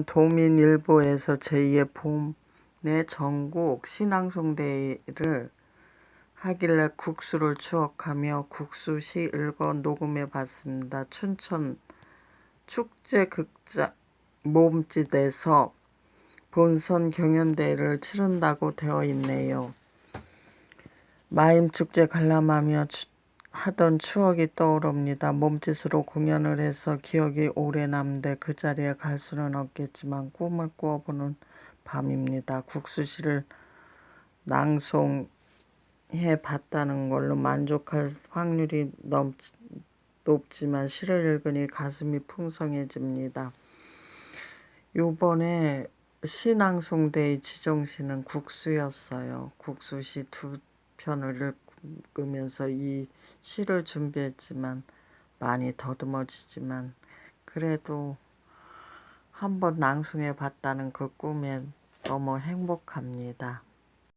도민일보에서 제2의 봄의 전국 신앙송대회를 하길래 국수를 추억하며 국수시 읽어 녹음해 봤습니다. 춘천 축제극장 몸짓에서 본선 경연대회를 치른다고 되어 있네요. 마임축제 관람하며 추- 하던 추억이 떠오릅니다. 몸짓으로 공연을 해서 기억이 오래 남는데 그 자리에 갈 수는 없겠지만 꿈을 꾸어보는 밤입니다. 국수시를 낭송해 봤다는 걸로 만족할 확률이 넘, 높지만 시를 읽으니 가슴이 풍성해집니다. 요번에 시낭송대의 지정시는 국수였어요. 국수시 두 편을 읽으면서 이 시를 준비했지만 많이 더듬어지지만 그래도 한번 낭송해 봤다는 그 꿈에 너무 행복합니다.